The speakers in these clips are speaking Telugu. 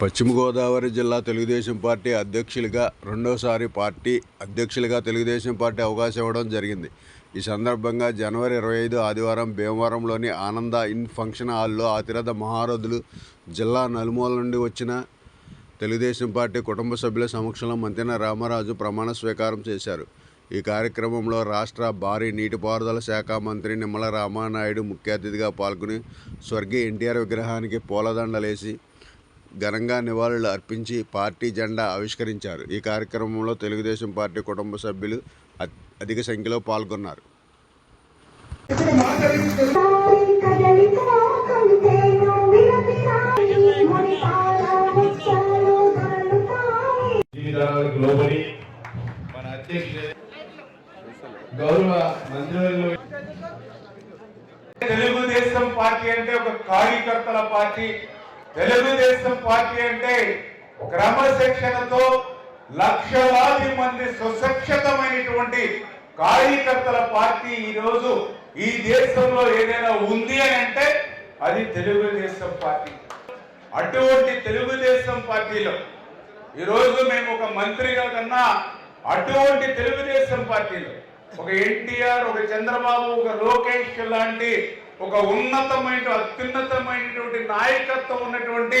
పశ్చిమ గోదావరి జిల్లా తెలుగుదేశం పార్టీ అధ్యక్షులుగా రెండోసారి పార్టీ అధ్యక్షులుగా తెలుగుదేశం పార్టీ అవకాశం ఇవ్వడం జరిగింది. ఈ సందర్భంగా జనవరి ఇరవై ఐదు ఆదివారం భీమవరంలోని ఆనంద ఇన్ ఫంక్షన్ హాల్లో అతిరథ మహారథులు జిల్లా నలుమూల నుండి వచ్చిన తెలుగుదేశం పార్టీ కుటుంబ సభ్యుల సమక్షంలో మంతెన రామరాజు ప్రమాణ స్వీకారం చేశారు. ఈ కార్యక్రమంలో రాష్ట్ర భారీ నీటిపారుదల శాఖ మంత్రి నిమ్మల రామానాయుడు ముఖ్య అతిథిగా పాల్గొని స్వర్గీయ ఎన్టీఆర్ విగ్రహానికి పూలదండలేసి ఘనంగా నివాళులు అర్పించి పార్టీ జెండా ఆవిష్కరించారు. ఈ కార్యక్రమంలో తెలుగుదేశం పార్టీ కుటుంబ సభ్యులు అధిక సంఖ్యలో పాల్గొన్నారు. గౌరవ మంత్రివర్యులు తెలుగుదేశం పార్టీ అంటే ఒక కార్యకర్తల పార్టీ. తెలుగుదేశం పార్టీ అంటే క్రమశిక్షణతో లక్షలాది మంది సుశిక్షితమైనటువంటి కార్యకర్తల పార్టీ ఈరోజు ఈ దేశంలో ఏదైనా ఉంది అని అంటే అది తెలుగుదేశం పార్టీ. అటువంటి తెలుగుదేశం పార్టీలో ఈరోజు మేము ఒక మంత్రిగా కన్నా అటువంటి తెలుగుదేశం పార్టీలో ఒక ఎన్టీఆర్ ఒక చంద్రబాబు ఒక లోకేష్ లాంటి ఒక ఉన్నతమైన అత్యున్నతమైనటువంటి నాయకత్వం ఉన్నటువంటి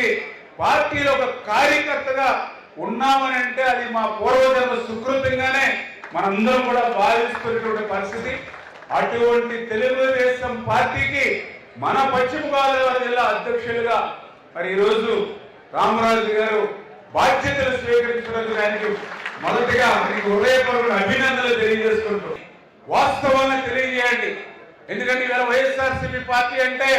పార్టీలో ఒక కార్యకర్తగా ఉన్నామని అంటే అది మా పూర్వజన్మ సుకృతంగానే మనందరం కూడా భావిస్తున్నటువంటి పరిస్థితి. అటువంటి తెలుగుదేశం పార్టీకి మన పశ్చిమ గోదావరి జిల్లా అధ్యక్షులుగా మరి ఈరోజు రామరాజు గారు బాధ్యతలు స్వీకరించినందుకు దానికి మొదటిగా మీకు హృదయపూర్వక అభినందనలు తెలియజేసుకుంటూ వాస్తవాన్ని తెలియజేయండి. ఎందుకంటే ఇవాళ వైఎస్ఆర్సీపీ పార్టీ అంటే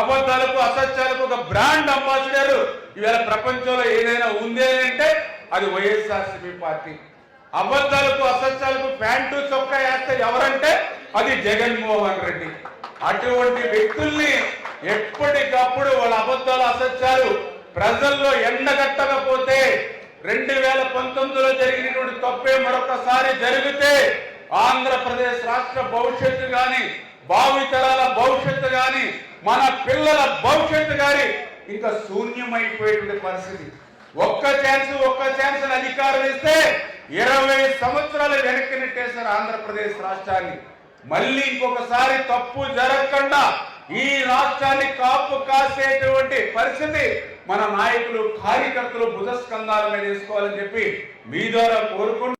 అబద్ధాలకు అసత్యాలకు ఒక బ్రాండ్ అంబాసిడర్. ఇవాళ ప్రపంచంలో ఏదైనా ఉంది అని అంటే అది వైఎస్ఆర్సీపీ పార్టీ. అబద్ధాలకు అసత్యాలకు ప్యాంటు చొక్కా వేస్తే ఎవరంటే అది జగన్మోహన్ రెడ్డి. అటువంటి వ్యక్తుల్ని ఎప్పటికప్పుడు వాళ్ళ అబద్ధాలు అసత్యాలు ప్రజల్లో ఎండగట్టకపోతే రెండు వేల పంతొమ్మిదిలో జరిగినటువంటి తప్పే మరొకసారి జరిగితే ఆంధ్రప్రదేశ్ రాష్ట్ర భవిష్యత్తు కానీ భావితరాల భవిష్యత్తు కానీ మన పిల్లల భవిష్యత్తు కానీ ఇంకా శూన్యమైపోయేటువంటి పరిస్థితి. ఒక్క ఛాన్స్ ఒక్క ఛాన్స్ అని అధికారం ఇస్తే ఇరవై సంవత్సరాలు వెనక్కి నెట్టేశారు ఆంధ్రప్రదేశ్ రాష్ట్రాన్ని. మళ్ళీ ఇంకొకసారి తప్పు జరగకుండా ఈ రాష్ట్రాన్ని కాపు కాసేటువంటి పరిస్థితి మన నాయకులు కార్యకర్తలు బుధస్కంధాల మీద వేసుకోవాలని చెప్పి మీ ద్వారా కోరుకుంటూ